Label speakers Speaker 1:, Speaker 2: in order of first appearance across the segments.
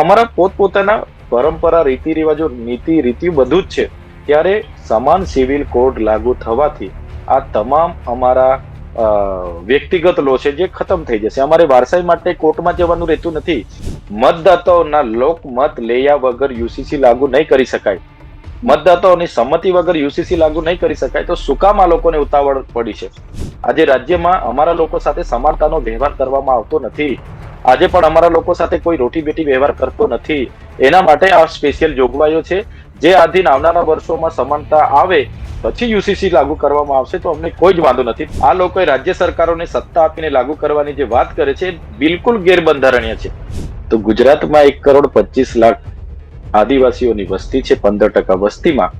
Speaker 1: અમારા પોતપોતાના પરંપરા રીતિ રિવાજો નીતિ, રીતિ બધું જ છે. ત્યારે સમાન સિવિલ કોડ લાગુ થવાથી આ તમામ અમારા વ્યક્તિગત લો છે જે ખતમ થઈ જશે. અમારે વારસાઈ માટે કોર્ટમાં જવાનું રહેતું નથી. મતદાતાઓના લોકમત લેયા વગર યુસીસી લાગુ નહીં કરી શકાય. મતદાતાઓની સંમતિ વગર યુસીસી લાગુ નહીં કરી શકાય. તો શું આ લોકોને ઉતાવળ પડી છે? આજે રાજ્યમાં અમારા લોકો સાથે સમાનતાનો વ્યવહાર કરવામાં આવતો નથી. આજે પણ અમારા લોકો સાથે કોઈ રોટી બેટી વ્યવહાર કરતો નથી. એના માટે આ સ્પેશિયલ જોગવાઈઓ છે. જે આધીન આવનારા વર્ષોમાં સમાનતા આવે, પછી યુસીસી લાગુ કરવામાં આવશે, તો અમને કોઈ જ વાંધો નથી. આ લોકોએ રાજ્ય સરકારોને સત્તા આપીને લાગુ કરવાની જે વાત કરે છે બિલકુલ ગેરબંધારણીય છે. તો ગુજરાતમાં એક કરોડ પચીસ લાખ આદિવાસીઓની વસ્તી છે, પંદર ટકા વસ્તીમાં.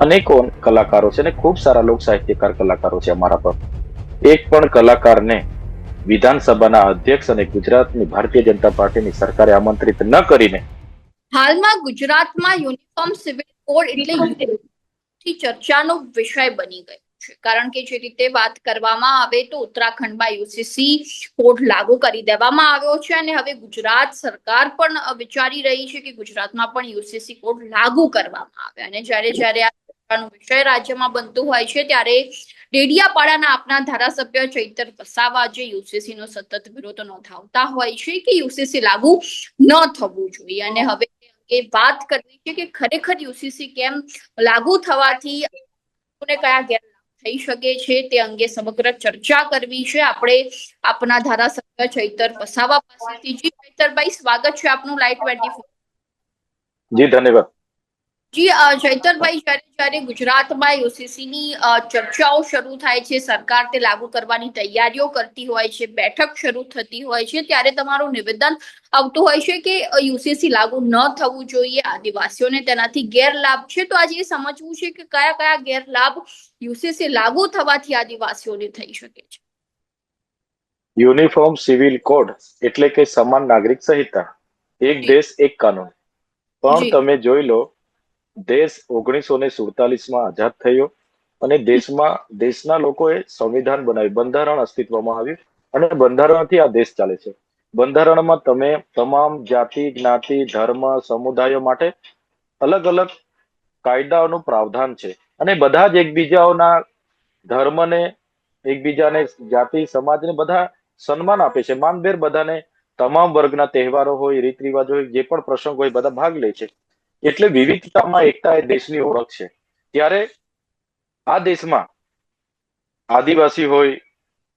Speaker 1: અનેકો કલાકારો છે અને ખૂબ સારા લોક સાહિત્યકાર કલાકારો છે અમારા પર. એક પણ કલાકારને વિધાનસભાના અધ્યક્ષ અને ગુજરાતની ભારતીય જનતા પાર્ટીની સરકારે આમંત્રિત ન કરીને
Speaker 2: હાલમાં ગુજરાતમાં યુનિફોર્મ સિવિલ કોડ એટલે થી ચર્ચાનો વિષય બની ગયો છે. કારણ કે જે રીતે વાત કરવામાં આવે તો ઉત્તરાખંડમાં યુસીસી કોડ લાગુ કરી દેવામાં આવ્યો છે અને હવે ગુજરાત સરકાર પણ વિચારી રહી છે કે ગુજરાતમાં પણ યુસીસી કોડ લાગુ કરવામાં આવે. અને જ્યારે જ્યારે આ ચર્ચાનો વિષય રાજ્યમાં બનતું હોય છે ત્યારે ડેડિયાપાડાના આપના ધારાસભ્ય ચૈતર વસાવા જે યુસીસી નો સતત વિરોધ નોંધાવતા હોય છે કે યુસીસી લાગુ ન થવું જોઈએ. અને હવે એ વાત કરવી છે કે ખરેખર યુસીસી કેમ લાગુ થવાથી કયા ગેરલાભ થઈ શકે છે તે અંગે સમગ્ર ચર્ચા કરવી છે. આપણે આપના ધારાસભ્ય ચૈતર વસાવા પાસેથી. જી ચૈતરભાઈ, સ્વાગત છે આપનું લાઈવ ટ્વેન્ટી
Speaker 1: જી, ધન્યવાદ.
Speaker 2: જી ચૈતરભાઈ જ્યારે જ્યારે ગુજરાતમાં યુસીસીની ચર્ચાઓ શરૂ થાય છે સરકાર તે લાગુ કરવાની તૈયારીઓ કરતી હોય છે બેઠક શરૂ થતી હોય છે ત્યારે તમારું નિવેદન આવતું હોય છે કે યુસીસી લાગુ ન થવું જોઈએ આદિવાસીઓને તેનાથી ગેરલાભ છે? તો આજે એ સમજવું છે કે કયા કયા ગેરલાભ યુસીસી લાગુ થવાથી આદિવાસીઓને થઈ શકે છે.
Speaker 1: યુનિફોર્મ સિવિલ કોડ એટલે કે સમાન નાગરિક સંહિતા એક દેશ એક કાનૂન. પણ તમે જોઈ લો દેશ ઓગણીસો ને સુડતાલીસમાં આઝાદ થયો અને દેશમાં, દેશના લોકોએ સંવિધાન બનાવ્યું. બંધારણ અસ્તિત્વમાં આવ્યું અને બંધારણથી આ દેશ ચાલે છે. બંધારણમાં તમે તમામ જાતિ, જ્ઞાતિ, ધર્મ, સમુદાયો માટે અલગ અલગ કાયદાઓનું પ્રાવધાન છે અને બધા જ એકબીજાઓના ધર્મને, એકબીજાને જાતિ, સમાજને બધા સન્માન આપે છે. માનભેર બધાને તમામ વર્ગના તહેવારો હોય રીત રિવાજો હોય, જે પણ પ્રસંગ હોય, બધા ભાગ લે છે. એટલે વિવિધતામાં એકતા એ દેશની ઓળખ છે. ત્યારે આ દેશમાં આદિવાસી હોય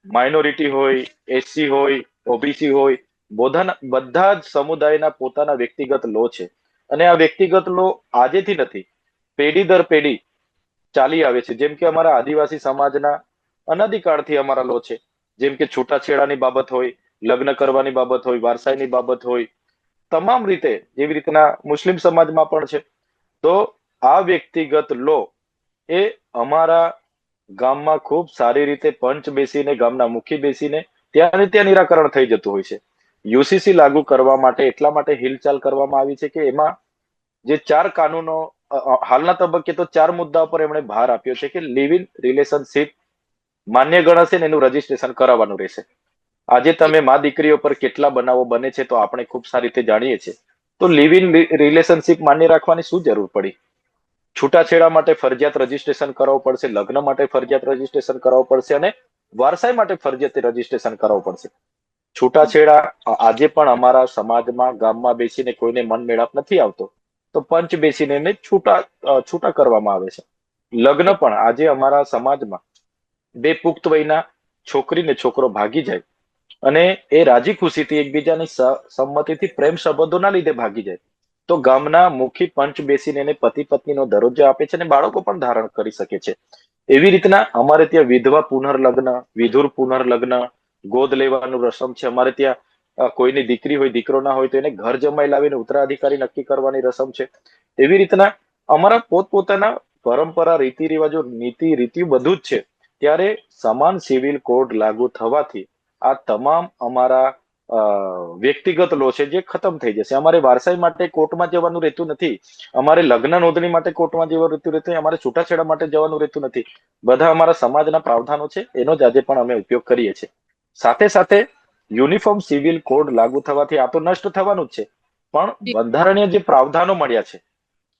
Speaker 1: માઇનોરિટી હોય એસસી હોય ઓબીસી હોય, બધાના, બધા જ સમુદાયના પોતાના વ્યક્તિગત લો છે. અને આ વ્યક્તિગત લો આજેથી નથી, પેઢી દર પેઢી ચાલી આવે છે. જેમ કે અમારા આદિવાસી સમાજના અનાદિકાળથી અમારા લો છે. જેમ કે છૂટાછેડાની બાબત હોય, લગ્ન કરવાની બાબત હોય, વારસાઈની બાબત હોય તમામ રીતે જેવી રીતના મુસ્લિમ સમાજમાં પણ છે. તો આ વ્યક્તિગત લો એ અમારા ગામમાં ખૂબ સારી રીતે પંચ બેસીને, ગામના મુખી બેસીને ત્યાં ત્યાં નિરાકરણ થઈ જતું હોય છે. યુસીસી લાગુ કરવા માટે, એટલા માટે હિલચાલ કરવામાં આવી છે કે એમાં જે ચાર કાનૂનો હાલના તબક્કે તો ચાર મુદ્દા પર એમણે ભાર આપ્યો છે કે લિવ ઇન રિલેશનશીપ માન્ય ગણાશે ને એનું રજીસ્ટ્રેશન કરાવવાનું રહેશે. આજે તમે મા દીકરીઓ પર કેટલા બનાવો બને છે તો આપણે ખૂબ સારી રીતે જાણીએ છીએ. તો લિવ ઇન રિલેશનશીપ માન્ય રાખવાની શું જરૂર પડી? છૂટાછેડા માટે ફરજિયાત રજીસ્ટ્રેશન કરાવવું પડશે, લગ્ન માટે ફરજિયાત રજીસ્ટ્રેશન કરાવવું પડશે અને વારસાઈ માટે ફરજિયાત રજીસ્ટ્રેશન કરાવવું પડશે. છૂટાછેડા આજે પણ અમારા સમાજમાં, ગામમાં બેસીને કોઈને મન મેળાપ નથી આવતો, તો પંચ બેસીને છૂટા છૂટા કરવામાં આવે છે. લગ્ન પણ આજે અમારા સમાજમાં બે પુખ્ત વયના છોકરી ને છોકરો ભાગી જાય અને એ રાજી ખુશીથી એકબીજાની સંમતિથી પ્રેમ સંબંધોના લીધે ભાગી જાય. તો ગામના મુખી પંચ બેસીને એને પતિ પત્નીનો દરજ્જો આપે છે અને બાળકો પણ ધારણ કરી શકે છે. એવી રીતના અમારે ત્યાં વિધવા પુનર્લગ્ન, વિધુર પુનર્લગ્ન, ગોદ લેવાનું રસમ છે. અમારે ત્યાં કોઈની દીકરી હોય, દીકરો ના હોય તો એને ઘર જમાઈ લાવીને ઉત્તરાધિકારી નક્કી કરવાની રસમ છે. એવી રીતના અમારા પોતપોતાના પરંપરા રીતિ રિવાજો નીતિ રીતિ બધું જ છે. ત્યારે સમાન સિવિલ કોડ લાગુ થવાથી આ તમામ અમારા વ્યક્તિગત લો છે જે ખતમ થઈ જશે. અમારે વારસાઈ માટે કોર્ટમાં જવાનું રહેતું નથી. અમારે લગ્ન નોંધણી માટે કોર્ટમાં જવાનું રહેતું નથી. અમારે છૂટાછેડા માટે જવાનું રહેતું નથી. બધા અમારા સમાજના પ્રાવધાનો છે. એનો જ આજે પણ અમે ઉપયોગ કરીએ છીએ. સાથે સાથે યુનિફોર્મ સિવિલ કોડ લાગુ થવાથી આ તો નષ્ટ થવાનું જ છે. પણ બંધારણીય જે પ્રાવધાનો મળ્યા છે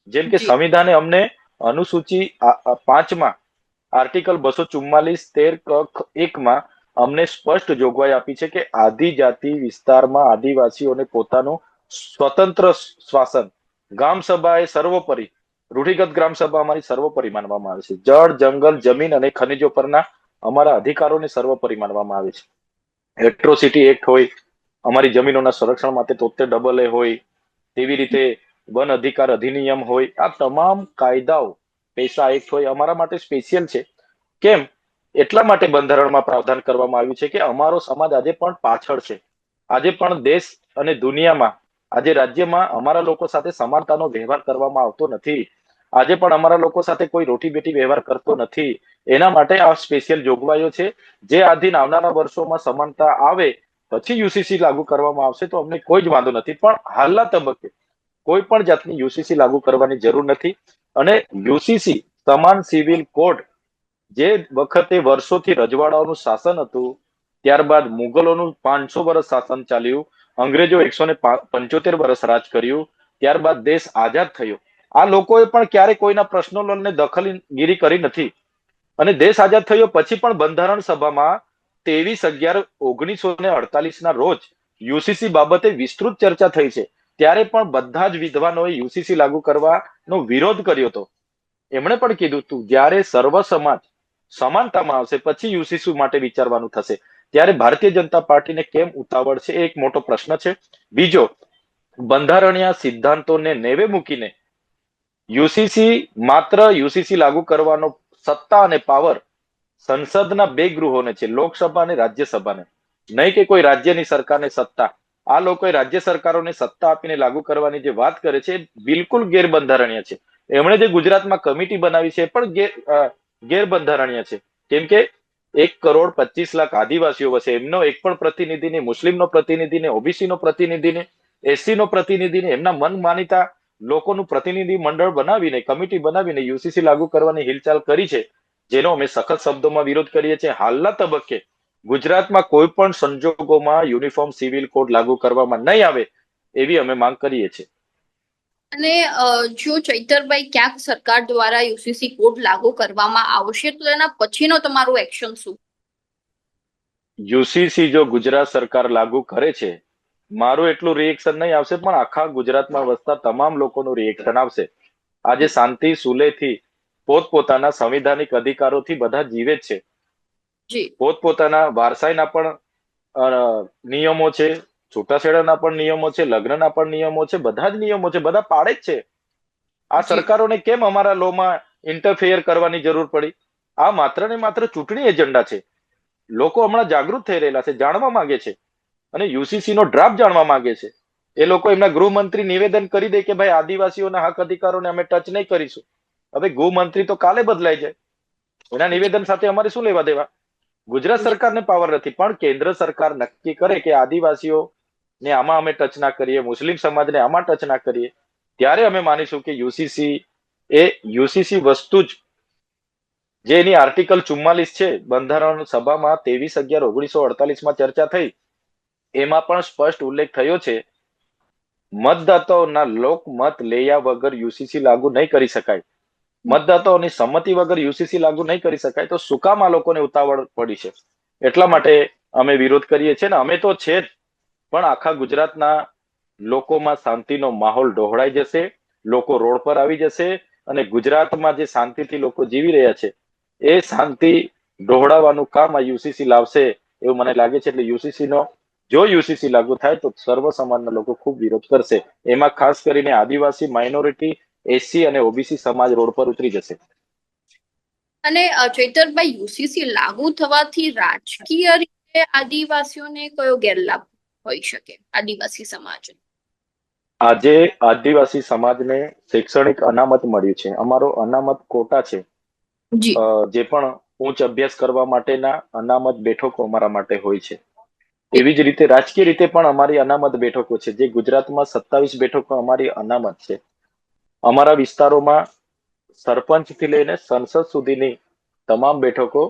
Speaker 1: જેમ કે સંવિધાને અમને અનુસૂચિ પાંચમાં આર્ટિકલ બસો ચુમ્માલીસ તેર ક એકમાં અમને સ્પષ્ટ જોગવાઈ આપી છે કે આદિજાતિ વિસ્તારમાં આદિવાસીઓને પોતાનું સ્વતંત્ર શ્વાસન ગ્રામ સભા એ સર્વોપરી, રૂઢિગત ગ્રામ સભા અમારી સર્વોપરી માનવામાં આવે છે. જળ, જંગલ, જમીન અને ખનિજો પરના અમારા અધિકારોને સર્વોપરી માનવામાં આવે છે. એટ્રોસિટી એક્ટ હોય, અમારી જમીનોના સંરક્ષણ માટે તોતેર ડબલ એ હોય, તેવી રીતે વન અધિકાર અધિનિયમ હોય, આ તમામ કાયદાઓ, પૈસા એક્ટ હોય, અમારા માટે સ્પેશિયલ છે. કેમ? એટલા માટે બંધારણમાં પ્રાવધાન કરવામાં આવ્યું છે કે અમારો સમાજ આજે પણ પાછળ છે. આજે પણ દેશ અને દુનિયામાં, આજે રાજ્યમાં અમારા લોકો સાથે સમાનતાનો વ્યવહાર કરવામાં આવતો નથી. આજે પણ અમારા લોકો સાથે કોઈ રોટી બેટી વ્યવહાર કરતો નથી. એના માટે આ સ્પેશિયલ જોગવાઈઓ છે. જે આધીન આવનારા વર્ષોમાં સમાનતા આવે, પછી યુસીસી લાગુ કરવામાં આવશે તો અમને કોઈ જ વાંધો નથી. પણ હાલના તબક્કે કોઈ પણ જાતની યુસીસી લાગુ કરવાની જરૂર નથી. અને યુસીસી સમાન સિવિલ કોડ જે વખતે વર્ષોથી રજવાડાઓનું શાસન હતું, ત્યારબાદ મુગલોનું પાંચસો વર્ષ શાસન ચાલ્યું, અંગ્રેજો એકસો ને પંચોતેર વર્ષ રાજ કર્યું, ત્યારબાદ દેશ આઝાદ થયો. આ લોકોએ પણ ક્યારે કોઈના પ્રશ્નોને દખલગીરી કરી નથી. અને દેશ આઝાદ થયો પછી પણ બંધારણ સભામાં ત્રેવીસ અગિયાર ઓગણીસો ને અડતાલીસ ના રોજ યુસીસી બાબતે વિસ્તૃત ચર્ચા થઈ છે. ત્યારે પણ બધા જ વિદ્વાનોએ યુસીસી લાગુ કરવાનો વિરોધ કર્યો હતો. એમણે પણ કીધું હતું, જ્યારે સર્વ સમાજ સમાનતામાં આવશે, પછી યુસીસી માટે વિચારવાનું થશે. ત્યારે ભારતીય જનતા પાર્ટીને કેમ ઉતાવળ છે એક મોટો પ્રશ્ન છે. બીજો, બંધારણીય સિદ્ધાંતોને નેવે મૂકીને યુસીસી માત્ર યુસીસી લાગુ કરવાનો સત્તા અને પાવર સંસદના બે ગૃહોને છે, લોકસભા અને રાજ્યસભાને. નહીં કે કોઈ રાજ્યની સરકારને સત્તા. આ લોકોએ રાજ્ય સરકારોને સત્તા આપીને લાગુ કરવાની જે વાત કરે છે બિલકુલ ગેરબંધારણીય છે. એમણે જે ગુજરાતમાં કમિટી બનાવી છે પણ ગેરબંધારણીય છે. કેમ કે એક કરોડ પચીસ લાખ આદિવાસીઓ વસે. એમનો એક પણ પ્રતિનિધિ ને મુસ્લિમનો પ્રતિનિધિ ઓબીસીનો પ્રતિનિધિને નો પ્રતિનિધિને એમના મન માનીતા લોકોનું પ્રતિનિધિ મંડળ બનાવીને, કમિટી બનાવીને યુસીસી લાગુ કરવાની હિલચાલ કરી છે. જેનો અમે સખત શબ્દોમાં વિરોધ કરીએ છીએ. હાલના તબક્કે ગુજરાતમાં કોઈ પણ સંજોગોમાં યુનિફોર્મ સિવિલ કોડ લાગુ કરવામાં નહીં આવે એવી અમે માંગ કરીએ છીએ.
Speaker 2: અને જો ચૈતરભાઈ ક્યાંક સરકાર દ્વારા યુસીસી કોડ લાગુ કરવામાં આવશે તો એના પછીનો તમારું એક્શન શું?
Speaker 1: યુસીસી જો ગુજરાત સરકાર લાગુ કરે છે મારું એટલું રિએક્શન નહીં આવશે પણ આખા ગુજરાતમાં વસતા તમામ લોકોનું રિએક્શન આવશે. આજે શાંતિ સુલેથી પોતપોતાના સંવિધાનિક અધિકારોથી બધા જીવે છે. પોતપોતાના વારસાઈના પણ નિયમો છે છૂટાછેડાના પણ નિયમો છે લગ્નના પણ નિયમો છે બધા જ નિયમો છે બધા પાડે જ છે. આ સરકારોને કેમ અમારા લોમાં ઇન્ટરફેર કરવાની જરૂર પડી? આ માત્ર ને માત્ર ચૂંટણી એજન્ડા છે. લોકો હમણાં જાગૃત થઈ રહેલા છે જાણવા માંગે છે. અને યુસીસી નો ડ્રાફ્ટ જાણવા માંગે છે. એ લોકો એમના ગૃહમંત્રી નિવેદન કરી દે કે ભાઈ આદિવાસીઓના હક અધિકારોને અમે ટચ નહીં કરીશું. હવે ગૃહમંત્રી તો કાલે બદલાઈ જાય. એના નિવેદન સાથે અમારે શું લેવા દેવા? ગુજરાત સરકારને પાવર નથી પણ કેન્દ્ર સરકાર નક્કી કરે કે આદિવાસીઓ ને આમાં અમે ટચ ના કરીએ, મુસ્લિમ સમાજને આમાં ટચ ના કરીએ, ત્યારે અમે માનીશું કે યુસીસી એ યુસીસી વસ્તુ જ જે એની આર્ટિકલ ચુમ્માલીસ છે, બંધારણ સભામાં ત્રેવીસ અગિયાર ઓગણીસો અડતાલીસમાં ચર્ચા થઈ, એમાં પણ સ્પષ્ટ ઉલ્લેખ થયો છે, મતદાતાઓના લોકમત લેયા વગર યુસીસી લાગુ નહીં કરી શકાય. મતદાતાઓની સંમતિ વગર યુસીસી લાગુ નહીં કરી શકાય, તો સુકામાં લોકોને ઉતાવળ પડી છે? એટલા માટે અમે વિરોધ કરીએ છીએ ને, અમે તો છે જ. પણ આખા ગુજરાતના લોકોમાં શાંતિનો માહોલ ડહોળાઈ જશે, લોકો રોડ પર આવી જશે અને ગુજરાતમાં જે શાંતિથી લોકો જીવી રહ્યા છે, એ શાંતિ ડહોળાવાનું કામ આ યુસીસી લાવશે એવું મને લાગે છે. એટલે યુસીસી નો, જો યુસીસી લાગુ થાય તો સર્વ સમાજના લોકો ખૂબ વિરોધ કરશે. એમાં ખાસ કરીને આદિવાસી, માઇનોરિટી એસસી અને ઓબીસી સમાજ રોડ પર ઉતરી જશે.
Speaker 2: અને ચૈતરભાઈ યુસીસી લાગુ થવાથી રાજકીય રીતે આદિવાસીઓને કયો ગેરલાભ હોઈ શકે આદિવાસી સમાજ
Speaker 1: આજે આદિવાસી સમાજને શૈક્ષણિક અનામત મળ્યું છે. અમારો અનામત કોટા છે.
Speaker 2: જે.
Speaker 1: પણ ઉચ્ચ અભ્યાસ કરવા માટેના અનામત બેઠકો અમારા માટે હોય છે. એવી જ રીતે રાજકીય રીતે પણ અમારી અનામત બેઠકો છે. જે ગુજરાતમાં સત્તાવીસ બેઠકો અમારી અનામત છે. અમારા વિસ્તારોમાં સરપંચથી લઈને સંસદ સુધીની તમામ બેઠકો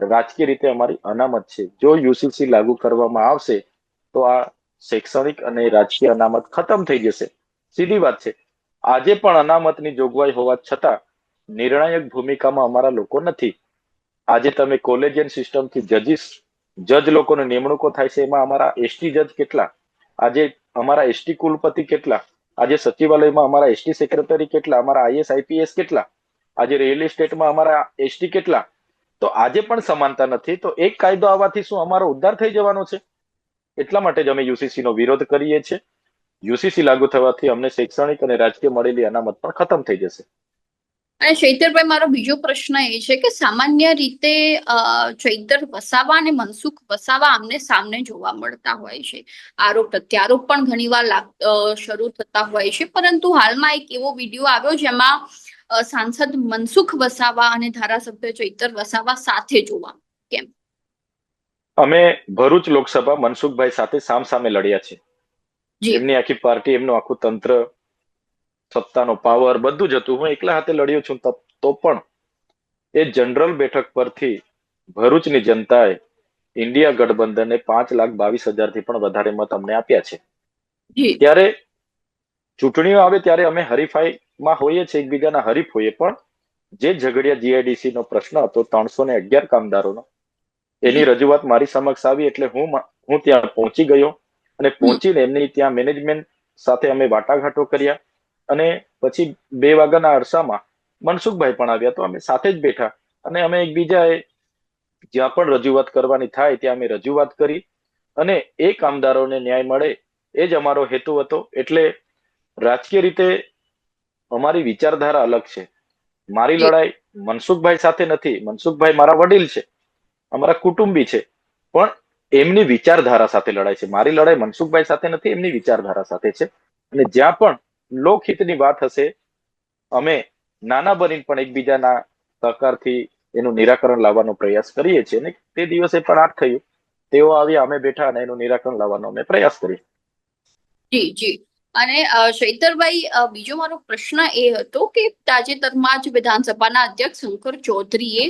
Speaker 1: રાજકીય રીતે અમારી અનામત છે. જો યુસીસી લાગુ કરવામાં આવશે તો આ શૈક્ષણિક અને રાજકીય અનામત ખતમ થઈ જશે. સીધી વાત છે. આજે પણ અનામતની જોગવાઈ હોવા છતાં નિર્ણાયક ભૂમિકામાં અમારા લોકો નથી. આજે તમે કોલેજિયન સિસ્ટમથી જજીસ, જજ લોકોની નિમણૂકો થાય છે. એમાં અમારા એસટી જજ કેટલા? આજે અમારા એસટી કુલપતિ કેટલા? આજે સચિવાલયમાં અમારા એસટી સેક્રેટરી કેટલા? અમારા આઈએસ, આઈપીએસ કેટલા? આજે રિયલ એસ્ટેટમાં અમારા એસટી કેટલા? તો આજે પણ સમાનતા નથી. તો એક કાયદો આવવાથી શું અમારો ઉદ્ધાર થઈ જવાનો છે? એટલા માટે જ અમે યુસીસી નો વિરોધ કરીએ છીએ. યુસીસી લાગુ થવાથી અમને શૈક્ષણિક અને રાજકીય મળેલી અનામત પણ ખતમ થઈ જશે.
Speaker 2: અને ચૈતરભાઈ, મારો બીજો પ્રશ્ન એ છે કે સામાન્ય રીતે ચૈતર વસાવા અને મનસુખ વસાવા આમને સામને જોવા મળતા હોય છે. આરોપ પ્રત્યારોપ પણ ઘણીવાર શરૂ થતા હોય છે. પરંતુ હાલમાં એક એવો વીડિયો આવ્યો જેમાં સાંસદ મનસુખ વસાવા અને ધારાસભ્ય ચૈતર વસાવા સાથે જોવા.
Speaker 1: અમે ભરૂચ લોકસભા મનસુખભાઈ સાથે સામ સામે લડ્યા છે. એમની આખી પાર્ટી એમનું આખું તંત્ર સત્તાનો પાવર બધું જ હતું. હું એકલા હાથે લડ્યો છું તો પણ એ જનરલ બેઠક પરથી ભરૂચની જનતાએ ઇન્ડિયા ગઠબંધને પાંચ લાખ બાવીસ હજારથી પણ વધારે મત અમને આપ્યા છે. ત્યારે ચૂંટણીઓ આવે ત્યારે અમે હરીફાઈમાં હોઈએ છીએ એકબીજાના હરીફ હોઈએ. પણ જે ઝઘડિયા જીઆઈડીસી નો પ્રશ્ન હતો ત્રણસો ને અગિયાર કામદારોનો એની રજૂઆત મારી સમક્ષ આવી એટલે હું હું ત્યાં પહોંચી ગયો અને પહોંચીને એમની ત્યાં મેનેજમેન્ટ સાથે અમે વાટાઘાટો કર્યા અને પછી બે વાગ્યાના અરસામાં મનસુખભાઈ પણ આવ્યા તો અમે સાથે જ બેઠા અને અમે એકબીજાએ જ્યાં પણ રજૂઆત કરવાની થાય ત્યાં અમે રજૂઆત કરી અને એ કામદારોને ન્યાય મળે એ જ અમારો હેતુ હતો એટલે રાજકીય રીતે અમારી વિચારધારા અલગ છે. મારી લડાઈ મનસુખભાઈ સાથે નથી. મનસુખભાઈ મારા વડીલ છે. અમારા કુટુંબી છે. પણ એમની વિચારધારા સાથે લડાય છે. મારી લડાઈ મનસુખભાઈ સાથે નથી, એમની વિચારધારા સાથે છે. અને જ્યાં પણ લોકહિતની વાત હશે, અમે નાના બનીને પણ એકબીજાના સહકારથી એનું નિરાકરણ લાવવાનો પ્રયાસ કરીએ છીએ. અને તે દિવસે પણ આ થયું. તેઓ આવ્યા અમે બેઠા અને એનું નિરાકરણ લાવવાનો અમે પ્રયાસ કરીએ.
Speaker 2: જી જી. અને શૈતરભાઈ બીજો મારો પ્રશ્ન એ હતો કે તાજેતરમાં જ વિધાનસભાના અધ્યક્ષ શંકર ચૌધરીએ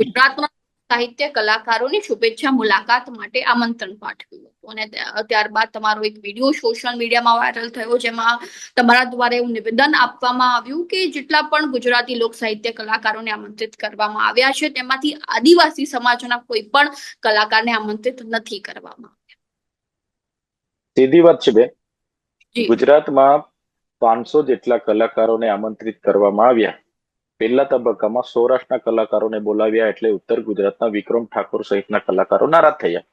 Speaker 2: ગુજરાતના સાહિત્ય કલાકારોની શુભેચ્છા મુલાકાત માટે આમંત્રણ પાઠવ્યું હતું. અને ત્યારબાદ તમારો એક વીડિયો સોશિયલ મીડિયામાં વાયરલ થયો જેમાં તમારા દ્વારા એવું નિવેદન આપવામાં આવ્યું કે જેટલા પણ ગુજરાતી લોક સાહિત્ય કલાકારોને આમંત્રિત કરવામાં આવ્યા છે તેમાંથી આદિવાસી સમાજના કોઈ પણ કલાકારને આમંત્રિત નથી કરવામાં
Speaker 1: સીધી વાત છે બેન. ગુજરાતમાં પાંચસો જેટલા કલાકારોને આમંત્રિત કરવામાં આવ્યા. પહેલા તબક્કામાં સૌરાષ્ટ્રના કલાકારોને બોલાવ્યા એટલે ઉત્તર ગુજરાતના વિક્રમ ઠાકોર સહિતના કલાકારો નારાજ થયા.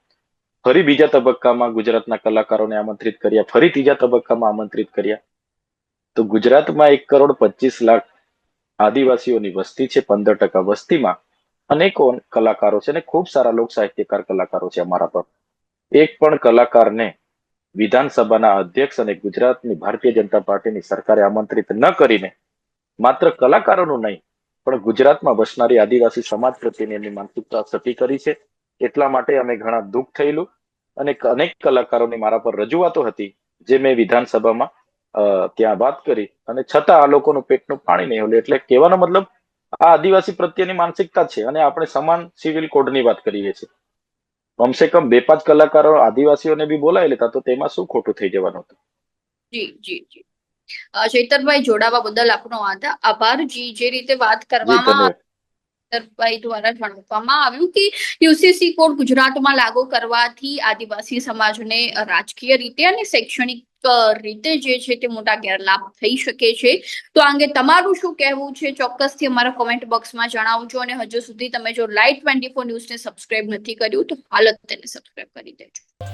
Speaker 1: ફરી બીજા તબક્કામાં ગુજરાતના કલાકારોને આમંત્રિત કર્યા. ફરી ત્રીજા તબક્કામાં આમંત્રિત કર્યા. તો ગુજરાતમાં એક કરોડ પચીસ લાખ આદિવાસીઓની વસ્તી છે, પંદર ટકા વસ્તીમાં. અનેકો કલાકારો છે અને ખૂબ સારા લોક સાહિત્યકાર કલાકારો છે અમારા પર. એક પણ કલાકારને વિધાનસભાના અધ્યક્ષ અને ગુજરાતની ભારતીય જનતા પાર્ટીની સરકારે આમંત્રિત ન કરીને માત્ર કલાકારોનું નહીં, પણ ગુજરાતમાં વસનારી આદિવાસી સમાજ પ્રત્યેની એમની માનસિકતા સતી કરી છે. એટલા માટે અમે ઘણા દુઃખ થયેલું અને અનેક કલાકારોની મારા પર રજૂઆતો હતી, જે મેં વિધાનસભામાં ત્યાં વાત કરી અને છતાં આ લોકોનું પેટનું પાણી નહીં હોય એટલે કહેવાનો મતલબ, આ આદિવાસી પ્રત્યેની માનસિકતા છે અને આપણે સમાન સિવિલ કોડની વાત કરીએ છીએ. કમસે કમ બે પાંચ કલાકારો આદિવાસીઓને બી બોલાવી લેતા તો તેમાં શું ખોટું થઈ જવાનું હતું?
Speaker 2: જી જી જી. ચૈતરભાઈ જોડાવા બદલ આપનો આભાર. જી જે રીતે વાત કરવામાં
Speaker 1: ધન્યવાદ
Speaker 2: દ્વારા જણાવવામાં આવ્યું કે યુસીસી કોડ ગુજરાતમાં લાગુ કરવાથી આદિવાસી સમાજને રાજકીય રીતે અને શૈક્ષણિક રીતે જે છે તે મોટા ગેરલાભ થઈ શકે છે. તો આ અંગે તમારું શું કહેવું છે? ચોક્કસથી અમારા કોમેન્ટ બોક્સમાં જણાવજો અને હજુ સુધી તમે જો લાઈટ ટ્વેન્ટી ફોર ન્યૂઝને સબસ્ક્રાઇબ નથી કર્યું તો હાલત તેને સબસ્ક્રાઇબ કરી દેજો.